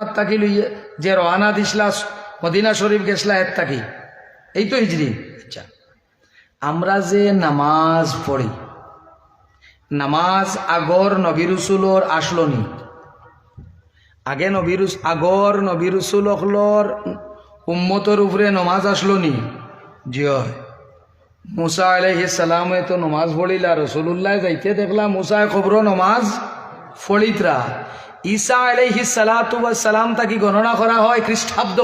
তাকি লইয়ে যে রওনা দিসলা মদিনা শরীফ গেছলা এর তাকি। এই তো হিজড়ি। আচ্ছা। আমরা যে নামাজ পড়ি, নামাজ আগর নবিরুসুলর আসলো নি আগে নবিরুস আগর নবিরুসুল অখলর উম্মতর উপরে নমাজ আসলো নি মুসা আলাইহি সালামে তো নমাজ পড়িলা রসুল্লাহ যাইতে দেখলাম মুসায় খবর নমাজ ফলিতরা ঈসা সালাতু সালাম তাকে গণনা করা হয় খ্রিস্টাব্দ।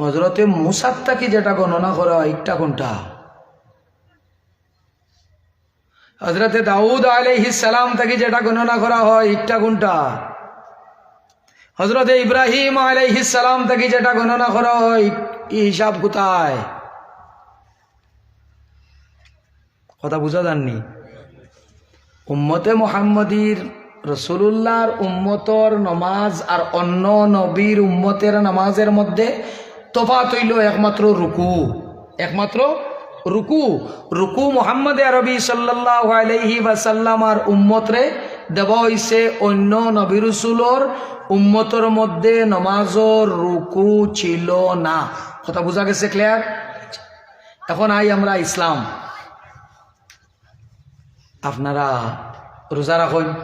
হজরতে মুসার তাকে যেটা গণনা করা হয় একটা কোনটা? হজরতে দাউদ আলাইহি সালাম তাকে যেটা গণনা করা হয় একটা কোনটা? হজরতে ইব্রাহিম আলাইহি সালাম তাকে যেটা গণনা করা হয়, এই হিসাব কোথায়? কথা বুঝা যাননি। উম্মতে মোহাম্মদীর রসুল্লাহর উম্মতর নমাজ আর অন্য নবীর উম্মতের নামাজের মধ্যে তফাত হইল একমাত্র রুকু। একমাত্র রুকু। রুকু মোহাম্মদ আরবি সাল্লাহ আলহি আর উম্মতরে দেওয়া হইছে অন্য নবী রসুলর উম্মতর মধ্যে নমাজর রুকু ছিল না। কথা বোঝা গেছে ক্লিয়ার এখন আই আমরা ইসলাম। আপনারা রোজা রাখুন।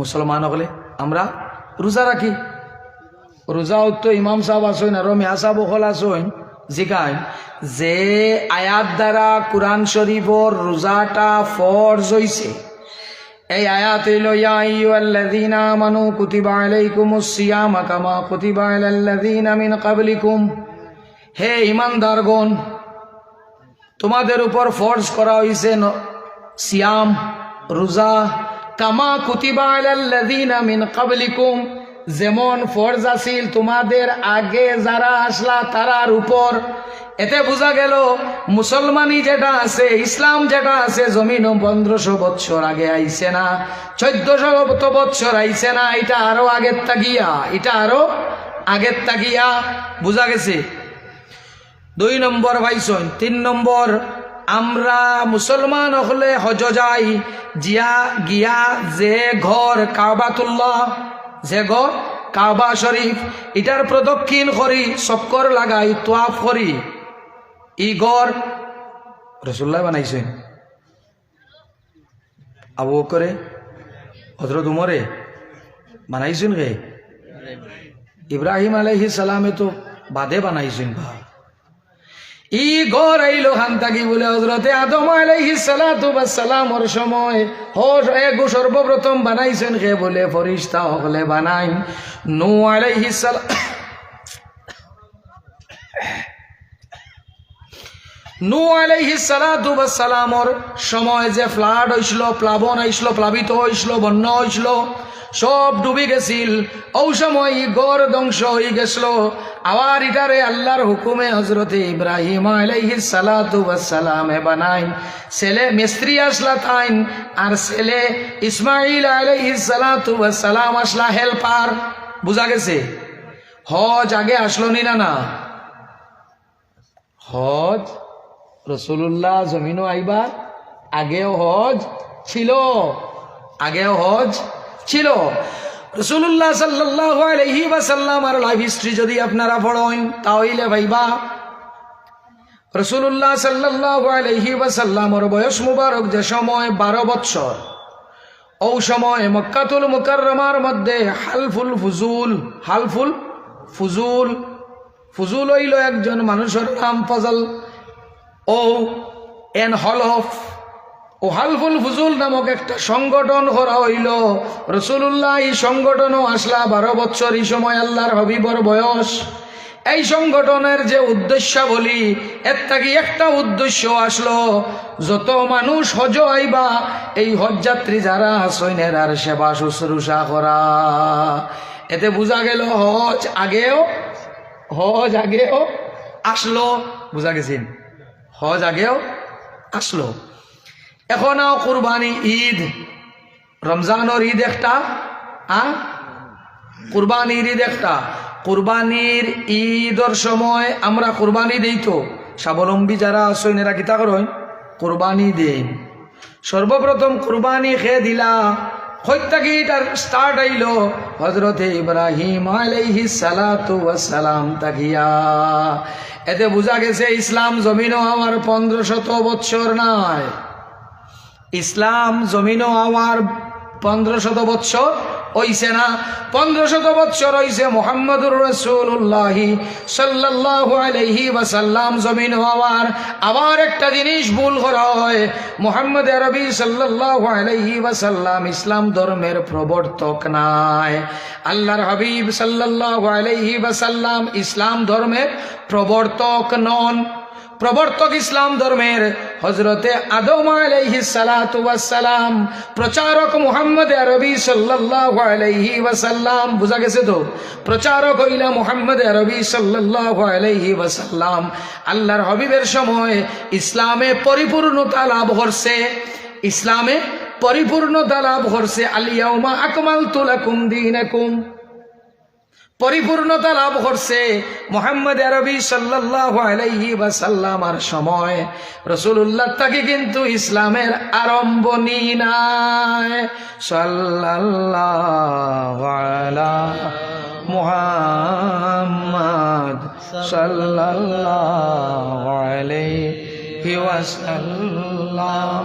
মুসলমান হলে আমরা রোজা রাখি। রোজা তো ইমাম সাহেব আসইন আর মিয়া সাহেব হল আসইন জিগাই যে আয়াত দ্বারা কোরআন শরীফর রোজাটা ফরজ হইছে। এই আয়াত হইল, ইয়া আইয়ুহাল্লাযীনা আমানু কুতিবা আলাইকুমুস সিয়ামা কামা কুতিবা আলাল্লাযীনা মিন ক্বাবলিকুম। হে ঈমানদারগণ, তোমাদের উপর ফরজ করা হইছে সিয়াম, রোজা কামা কুতিবা আলাল্লাযীনা মিন যেমন ফরজ আছিল তোমাদের আগে যারা আসলা তারার উপর। এতে বোঝা গেল, মুসলমানি যেটা আছে, ইসলাম যেটা আছে, জমিন পনেরোশো বৎসর আগে আইছে না, চোদ্দশো বৎসর আইছে না, এটা আরও আগের তাগিয়া এটা আরও আগের তাগিয়া বোঝা গেছে। দুই নম্বর ভাইসন তিন নম্বর আমরা মুসলমান হলে হজ যাই, জিয়া, গিয়া, যে ঘর কাবাতুল্লাহ, যে ঘর কাবা শরীফ, এটার প্রদক্ষিণ করি চক্কর লাগাই, তোয়াফ করি। ই ঘর রসুল্লাহ বানাইছেন আবু করে হজরত উমরে বানাইছেন রে ইব্রাহিম আলাইহিস সালামে তো বাদে বানাইছেন। ভা ই ঘর আইলো হান্তাকি বলে হজরতে আদম আলাইহি সালাতু সালামর সময় হর এগো সর্বপ্রথম বানাইছেন কে বলে? ফরিস্তা হকলে বানাই। নু আলাইহি সালাম নু আলাইহি সালাতু সালামর সময় যে ফ্লাড হইছিল প্লাবন আইসলো প্লাবিত হইছিল বন্যা হইছিল সব ডুবি গেছিল। ও সময় গড় ধ্বংস হয়ে গেছিল। আবার ইটারে আল্লাহর হুকুমে হজরতে ইব্রাহিম আলাইহি সালাতু সালামে বানাইন। ছেলে মিস্ত্রি আসলা তাইন, আর ছেলে ইসমাইল আলাইহি সালাতু সালাম আসলা হেল্পার। বুঝা গেছে? হজ আগে আসলো নি না না? হজ? রসুল্লাহ জমিনও আইবার? আগেও হজ ছিল। আগেও হজ ছিল। রসুল্লাহ সাল্লাহ আলহি ওয়াসাল্লাম আর লাইফ হিস্ট্রি যদি আপনারা পড়েন, তাহলে ভাইবা রসুল্লাহ সাল্লাহ আলহি ওয়াসাল্লামর বয়স মুবারক যে সময় বারো বৎসর, ও সময় মক্কাতুল মুকাররমার মধ্যে হালফুল ফুজুল হালফুল ফুজুল ফুজুল হইল একজন মানুষের নাম ফজল ও এন হলফ ও হালফুল ফুজুল নামক একটা সংগঠন করা হইল। রসুল্লাহ এই সংগঠনও আসলা বারো বছর এই সময় আল্লাহর হবিবর বয়স। এই সংগঠনের যে উদ্দেশ্য বলি এর থাকি একটা উদ্দেশ্য আসলো, যত মানুষ হজ আইবা, এই হজযাত্রী যারা সৈন্যের আর সেবা শুশ্রূষা করা। এতে বোঝা গেল হজ আগেও হজ আগেও আসলো, বুঝা গেছেন? হজ আগেও আসলো। এখনও কুরবানি ঈদ। রমজানের ঈদ একটা, আ? কুরবানির ঈদ একটা। কুরবানির ঈদর সময় আমরা কুরবানি দেই তো। স্বাবলম্বী যারা আছেন এরা কিতা করেন? কুরবানি দেন। সর্বপ্রথম কুরবানি খেয়ে দিলা। হত্যাকে এটার স্টার্ট আইল? হজরতে ইব্রাহিম আলাইহি সালাম তাকিয়া। এতে বোঝা গেছে ইসলাম জমিনও আমার পনেরো শত বৎসর নাই। ইসলাম জমিনও আমার পনেরো শত বৎসর হইছে না? পনেরো শত বৎসর হইছে মোহাম্মদুর রসুল্লাহি সাল্লাহ আলহি ওয়াসাল্লাম জমিন হওয়ার। আবার একটা জিনিস ভুল করা হয়। মোহাম্মদ আরবি সাল্লাহ আলহি ওয়াসাল্লাম ইসলাম ধর্মের প্রবর্তক নাই। আল্লাহর হাবিব সাল্লাহ আলহি ওয়াসাল্লাম ইসলাম ধর্মের প্রবর্তক নন। প্রবর্তক ইসলাম ধর্মের হজরতে আদম আলাইহি ওয়াসসালাম, প্রচারক মুহাম্মদ আরবি সাল্লাল্লাহু আলাইহি ওয়াসাল্লাম, বুঝা গেছে তো? প্রচারক হইলা মুহাম্মদ আরবি সাল্লাল্লাহু আলাইহি ওয়াসাল্লাম। আল্লাহর হাবিবের সময় ইসলামে পরিপূর্ণতা লাভ করছে, ইসলামে পরিপূর্ণতা লাভ করছে। আলিয়াউমা আকমালতু লাকুম দীনাকুম। পরিপূর্ণতা লাভ করছে মোহাম্মদ আরবি সাল্লাহ ওয়াসাল্লামার সময়। রসুল্লাহ তাকে কিন্তু ইসলামের আরম্ভণী নাই। সাল্লাল্লাহু আলা মুহাম্মদ আলাইহি ওয়াসাল্লাম।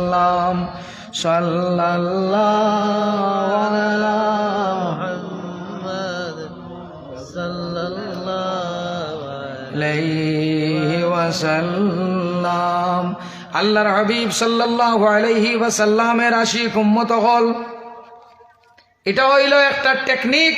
আলাইহি ওয়াসাল্লাম। আল্লাহর হাবিব সাল্লাল্লাহু আলাইহি ওয়াসাল্লামের আশিক উম্মত হল। এটা হইল একটা টেকনিক।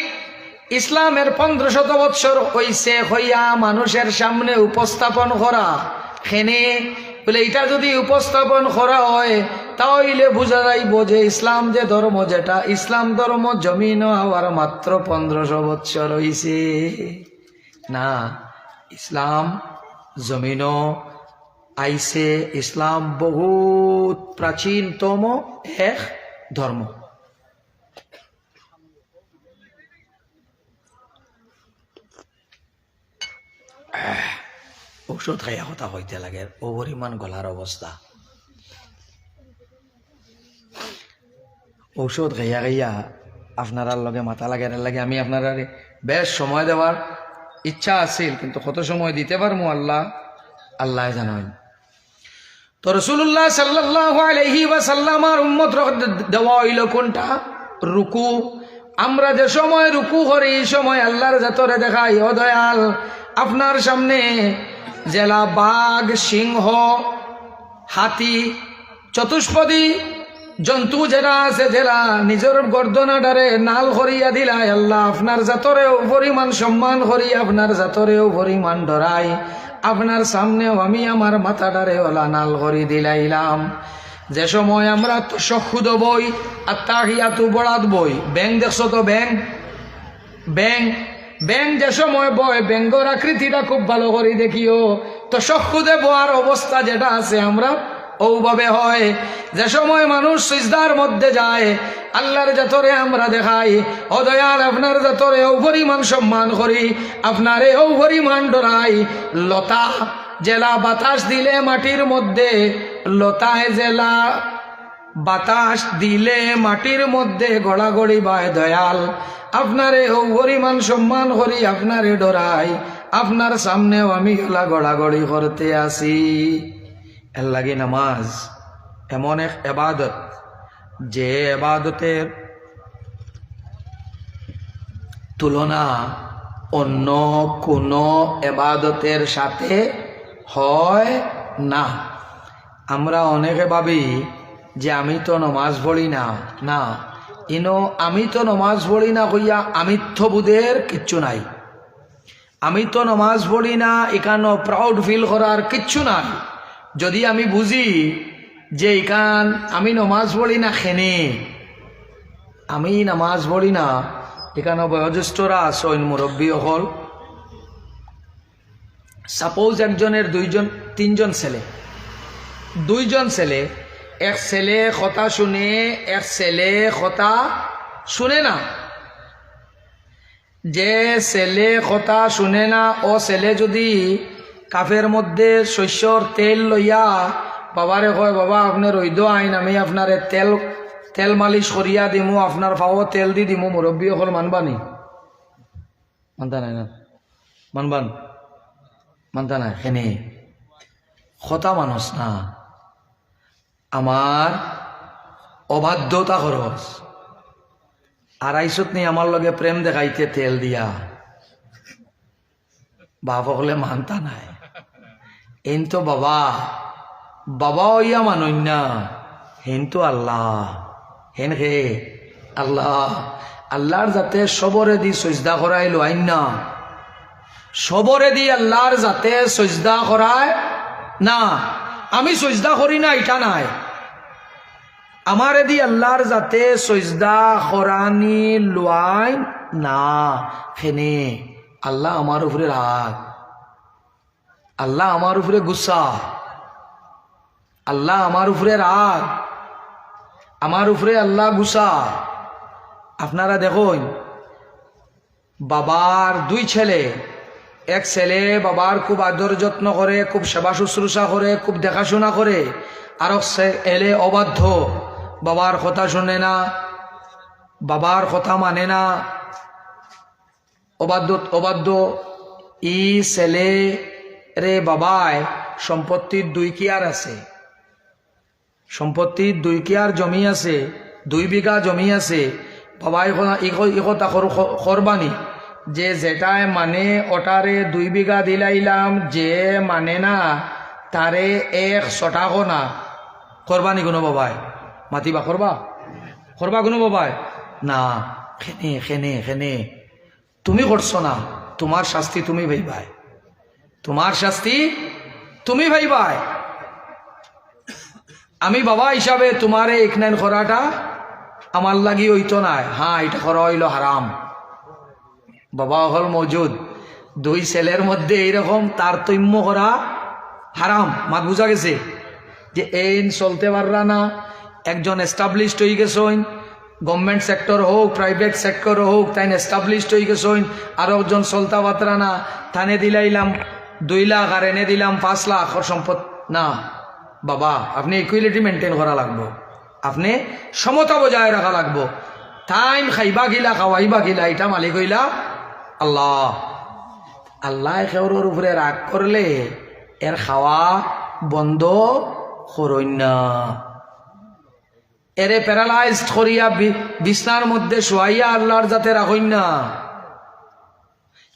ইসলামের পনেরো শত বৎসর হইছে হইয়া মানুষের সামনে উপস্থাপন করা। খেনে বলে, এটা যদি উপস্থাপন করা হয় তাহলে বোঝা যাইব যে ইসলাম যে ধর্ম যেটা, ইসলাম ধর্ম জমিন হওয়ার মাত্র পনেরোশো বৎসর হইছে। না, ইসলাম জমিন আইছে, ইসলাম বহুত প্রাচীনতম এক ধর্ম। ঔষধ খাইয়া কথা হইতে লাগে ও পরিমাণ গলার অবস্থা ঔষধ খাইয়া খাইয়া আপনারার লগে মাথা লাগানোর লাগে, আমি আপনারা বেশ সময় দেওয়ার ইচ্ছা আছিল, কিন্তু কত সময় দিতে পারব আল্লাহ? আল্লাহ জানাই। তো রসুল্লাহ সাল্লাহ আলহি ওয়াসাল্লামার উম্মত দেওয়া হইল কোনটা? রুকু। আমরা যে সময় রুকু করি সময় আল্লাহর জাতরে দেখাই, ও দয়াল, আপনার সামনে জেলা বাঘ, সিংহ, হাতি, চতুষ্পদী, জন্তু যেটা আছে জেলা নিজের গর্দনাডারে নাল করিয়া দিলাই, আল্লাহ আপনার জাতরেও পরিমাণ সম্মান করি, আপনার জাতরেও পরিমাণ ডরাই। আপনার সামনেও আমি আমার মাথাডারে ওলা নাল করি দিলাইলাম। যে সময় আমরা তো সক্ষুদ বই তাহিয়াতু বড়াত বই ব্যাং দেখছ তো ব্যাং ব্যাং ব্যাং যে সময় বয় ব্যাঙ্গর আকৃতিটা খুব ভালো করে দেখিও। তো সক্ষুদে বয়ার অবস্থা যেটা আছে, আমরা ওভাবে হয়। যে সময় মানুষ সিজদার মধ্যে যায়, আল্লাহর জাতরে আমরা দেখাই। ও দয়াল, আপনার জাতরে ও পরিমাণ সম্মান করি, আপনারে ও পরিমাণ ডরাই। লতা, জেলা বাতাস দিলে মাটির মধ্যে, লতায় জেলা বাতাস দিলে মাটির মধ্যে গড়াগড়ি বায় দয়াল। আপনারে ও পরিমাণ সম্মান করি, আপনারে ডরাই। আপনার সামনেও আমি গলা গড়াগড়ি করতে আসি। এর লাগে নামাজ এমন এক এবাদত, যে এবাদতের তুলনা অন্য কোনো এবাদতের সাথে হয় না। আমরা অনেকে ভাবি যে আমি তো নমাজ পড়ি না। না। ইনো আমি তো নমাজ পড়ি না কইয়া আমিত্ববোধের কিচ্ছু নাই। আমি তো নমাজ পড়ি না, এখানো প্রাউড ফিল করার কিচ্ছু নাই। যদি আমি বুঝি যে এখান আমি নমাজ পড়ি না খেনে, আমি নামাজ পড়ি না, এখানে বয়োজ্যেষ্ঠরা আসন মুরব্বী হল সাপোজ একজনের দুইজন, তিনজন ছেলে। দুইজন ছেলে এক ছেলে কথা শুনে, এক ছেলে কথা শুনে না। যে ছেলে কথা শুনে না, ও ছেলে যদি কাফের মধ্যে শস্যর তেল লইয়া বাবারে কয়, বাবা আপনার রৈদ আইন, আমি আপনারে তেল তেল মালিশ করিয়া দিমু, আপনার ফাও তেল দি দিমু, মুরব্বী অকল মানবানি মানতা নাই না? মানবান মানতা নাই? সেনে। কথা মানুষ না। আমার অবাধ্যতা খরচ। আড়াইশত নি আমার লগে প্রেম দেখাইতে তেল দিয়া। বাপ হলে মানতা নাই। এন তো বাবা বাবা ইয়া মানই না হেন তো আল্লাহ। হেন হে আল্লাহ আল্লাহর যাতে সবরে দি সজদা করাই লোয়াইন না। সবরে দি আল্লাহর যাতে সজদা করায় না। আমি সজদা করি না এটা নাই। আমার এদি আল্লাহর যাতে সজদা করানি লোয়াই না। ফেনে, আল্লাহ আমার উপরে রাগ। আল্লাহ আমার উপরে গুসা। আল্লাহ আমার উপরে রাগ। আমার উপরে আল্লাহ গুসা। আপনারা দেখুন, বাবার দুই ছেলে। এক ছেলে বাবার খুব আদর যত্ন করে, খুব সেবা শুশ্রূষা করে, খুব দেখাশোনা করে আর এলে অবাধ্য। বাবার কথা শোনে না, বাবার কথা মানে না। অবাধ্য অবাধ্য। ই ছেলে রে বাবায় সম্পত্তির দুই কিয়ার আছে। সম্পত্তির দুই কিয়ার জমি আছে, দুই বিঘা জমি আছে। বাবাই ইকতা করবানি যে যেটায় মানে ওটারে দুই বিঘা দিলাইলাম, যে মানে না তারে এক শটাকো না। করবানি কোনো বাবাই। মাতিবা করবা করবা কোনো বাবাই? না, খেনে খেনে খেনে। তুমি করছ না তোমার শাস্তি তুমি ভাইবাই তোমার শাস্তি তুমি ভাইবাই আমি বাবা হিসাবে তোমার একনাইন করাটা আমার লাগি হইতো নাই। হ্যাঁ এটা করা হইল হারাম বাবা হল মজুদ। দুই ছেলের মধ্যে এইরকম তারতম্য করা হারাম মাত বুঝা গেছে যে এইন চলতে পাররা না একজন এস্টাবলিশড হয়ে গেছেন গভর্নমেন্ট সেক্টর হোক প্রাইভেট সেক্টর হোক তাই এস্টাবলিশড হয়ে গেছেন আরও একজন চলতা পাত্রা না থানে দিলাইলাম দুই লাখ আর এনে দিলাম পাঁচ লাখ সম্পদ না। বাবা, আপনি ইকুইলিটি মেনটেন করা লাগবো। আপনি সমতা বজায় রাখা লাগবো। টাইম খাইবা গিলা, খাওয়াইবা গিলা এটা মালিক হইলা আল্লাহ। আল্লাহ খেউরের উপরে রাগ করলে এর খাওয়া বন্ধ করইন এরে প্যারালাইজড করিয়া বিছনার মধ্যে শোয়াইয়া আল্লাহর যাতে রাখইন না।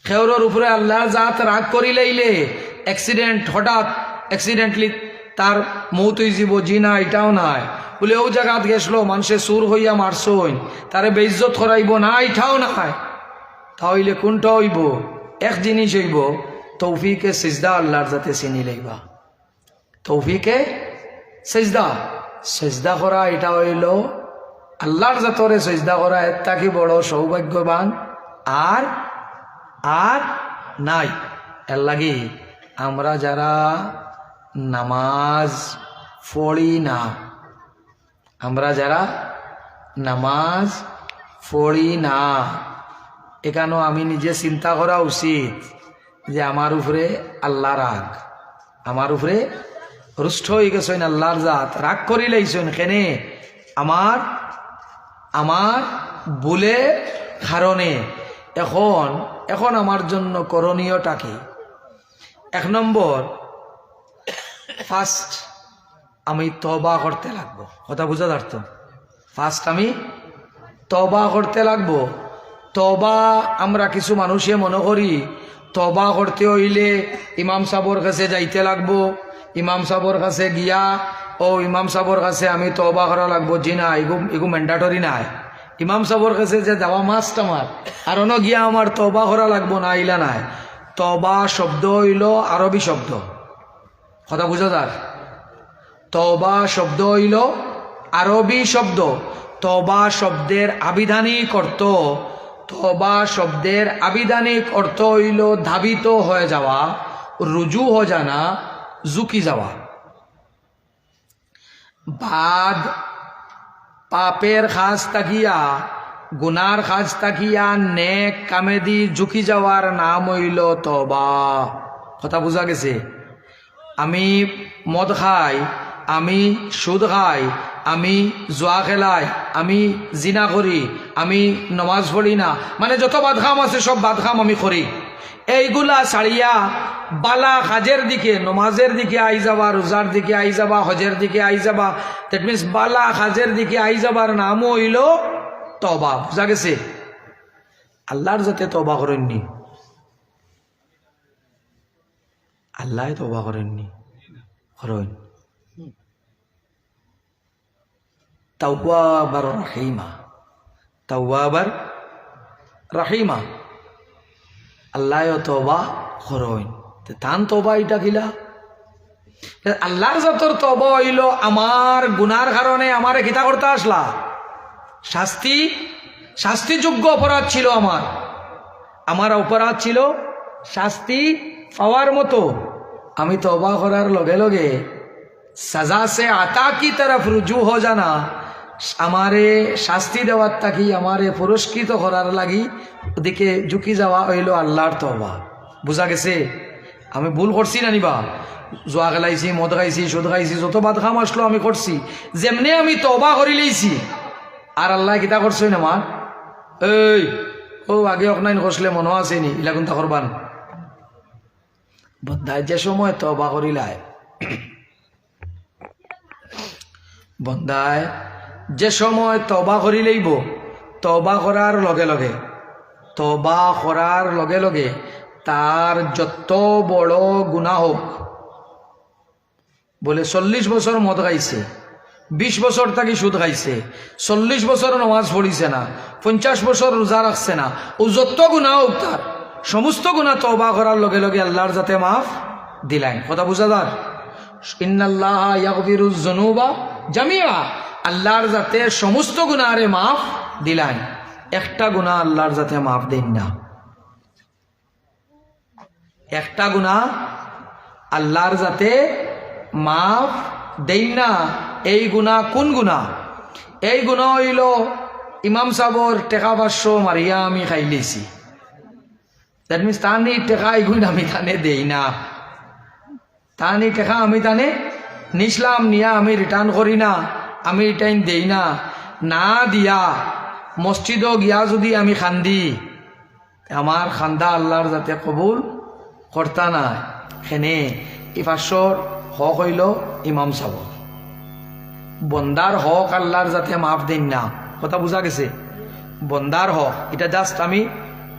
খেউরের উপরে আল্লাহর জাত রাগ করি লাইলে অ্যাক্সিডেন্ট হঠাৎ অ্যাক্সিডেন্টলি তার মৌত যাব জি না, এটাও নাই। বলে ও জায়গাত গেছলো মানুষে সুর হইয়া মারছইন তারে বেইজ্জত করাইব না, এটাও নাই। তাহলে কোনটা হইব? এক জিনিস হইব, তৌফিকে সিজদা আল্লাহর যাতে চিনি লইবা। তৌফিকে সেজদা। সেজদা করা, এটা হইল আল্লাহর জাতরে সেজদা করা, এর তাকে বড় সৌভাগ্যবান। আর আর নাই, এর লাগি আমরা যারা নামাজ পড়ি না, আমরা যারা নামাজ পড়ি না এখানেও আমি নিজে চিন্তা করা উচিত যে আমার উপরে আল্লাহ রাগ, আমার উপরে রুষ্ট হয়ে গেছেন আল্লাহর জাত। রাগ করি লাইছেন কেনে? আমার আমার বলে কারণে। এখন এখন আমার জন্য করণীয়টা কি? এক নম্বর ফার্স্ট আমি তবা করতে লাগবো। কথা বুঝা যার ফার্স্ট আমি তবা করতে লাগবো। তবা আমরা কিছু মানুষে মনে করি তবা করতে হইলে ইমাম সাবর কাছে যাইতে লাগবো। ইমাম সাবর কাছে গিয়া ও ইমাম সাবর কাছে আমি তবা করা লাগবো। জি না এগু এগু ম্যান্ডাটরি নাই। ইমাম সাবর কাছে যে যাওয়া মাস্ট আমার। আর অন্য গিয়া আমার তবা করা লাগবো না ইলা নাই। তবা শব্দ হইল আরবি শব্দ। কথা বুঝো তার তবা শব্দ হইল আরবি শব্দ। তবা শব্দের আবিধানিক অর্থ তবা শব্দের আবিধানিক অর্থ হইল ধাবিত হয়ে যাওয়া, রুজু হয়ে জানা ঝুঁকি যাওয়া। বাদ, পাপের খাজ তাকিয়া গুনার খাজ তাকিয়া নেক কামেদি ঝুঁকি যাওয়ার নাম হইল তবা কথা বোঝা গেছে? আমি মদ খাই আমি সুদ খাই আমি জোয়া খেলাই আমি জিনা করি আমি নমাজ পড়ি না। মানে যত বাদখাম আছে, সব বাদখাম আমি করি। এইগুলা ছাড়িয়া বালা কাজের দিকে, নমাজের দিকে আই যাবা, রোজার দিকে আই যাবা, হজের দিকে আই যাবা। দ্যাট মিনস বালা কাজের দিকে আই যাবার নামও হইল তবা বুঝা গেছে? আল্লাহর যাতে তবা করেননি। আল্লাহ তবা করেননি। করেন। তাওয়াবার রাহিমা। তাওয়াবার রাহিমা। আল্লাহ তবা করেন তান তবা এটা কিলা? আল্লাহর যতর তবা হইল আমার গুনার কারণে আমারে কিতা করতে আসলা। শাস্তি, শাস্তিযোগ্য অপরাধ ছিল আমার। আমার অপরাধ ছিল শাস্তি পাওয়ার মতো। আমি তবা করার লগে লগে সাজা সে আতা কি তরফ রুজু হো জানা। আমারে শাস্তি দেওয়ার তাকি আমারে পুরস্কৃত করার লাগি ওদিকে ঝুঁকি যাওয়া হইল আল্লাহর তবা বুঝা গেছে? আমি ভুল করছি না নিবা? জোয়া খেলাইছি মদ খাইছি, সুদ খাইছি, যত বাদ খাম আসলো আমি করছি। যেমনি আমি তবা করি লইছি। আর আল্লাহ কিতা করছেন আমার এই, ও আগে অকনাইন করছিলে মনে আসেনি ইলা কোনটা করবান? বন্ধায় যে সময় তবা করিলায়। বন্ধায় যে সময় তবা করি লইব তবা করার লগে লগে, তবা করার লগে লগে তার যত বড় গুণা হোক বলে চল্লিশ বছর মদ খাইছে, বিশ বছর থাকি সুদ খাইছে, চল্লিশ বছর নমাজ পড়িছে না, পঞ্চাশ বছর রোজা রাখছে না, ও যত গুণা হোক তার সমস্ত গুণা তবা করার লগে লগে আল্লাহর যাতে মাফ দিলাইন। কথা বুঝা দার ইন্নাল্লাহ ইয়াগফিরুজ জুনুবা জামিয়া আল্লাহর যাতে সমস্ত গুণারে মাফ দিলাই একটা গুণা আল্লাহর যাতে মাফ দিন না। একটা গুণা আল্লাহর যাতে মাফ দেই না। এই গুণা কোন গুণা এই গুণা হইল ইমাম সাবর টেকা পাঁচশো মারিয়া আমি খাই লিছি। দ্যাট তানি টেকা এগুণ আমি তানে দেই না। তানি টেকা আমি তানে নিসলাম, নিয়া আমি রিটার্ন করি না। আমি রিটার্ন দেই না। না দিয়া। মসজিদও গিয়া যদি আমি খান্দি। আমার খান্দা আল্লাহর যাতে কবুল কর্তা না সেনে এই পাঁচশোর হক হইল ইমাম সাব বন্দার হক আল্লাহর যাতে মাফ দিন না। কথা বোঝা গেছে? বন্দার হক। এটা জাস্ট আমি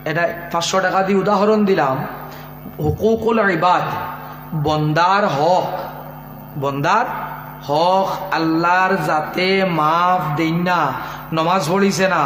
এটা পাঁচশো টাকা দিয়ে উদাহরণ দিলাম। হুকুকুল ইবাদ। বন্দার হক। বন্দার হক আল্লাহর যাতে মাফ দিন না নমাজ পড়িছে না।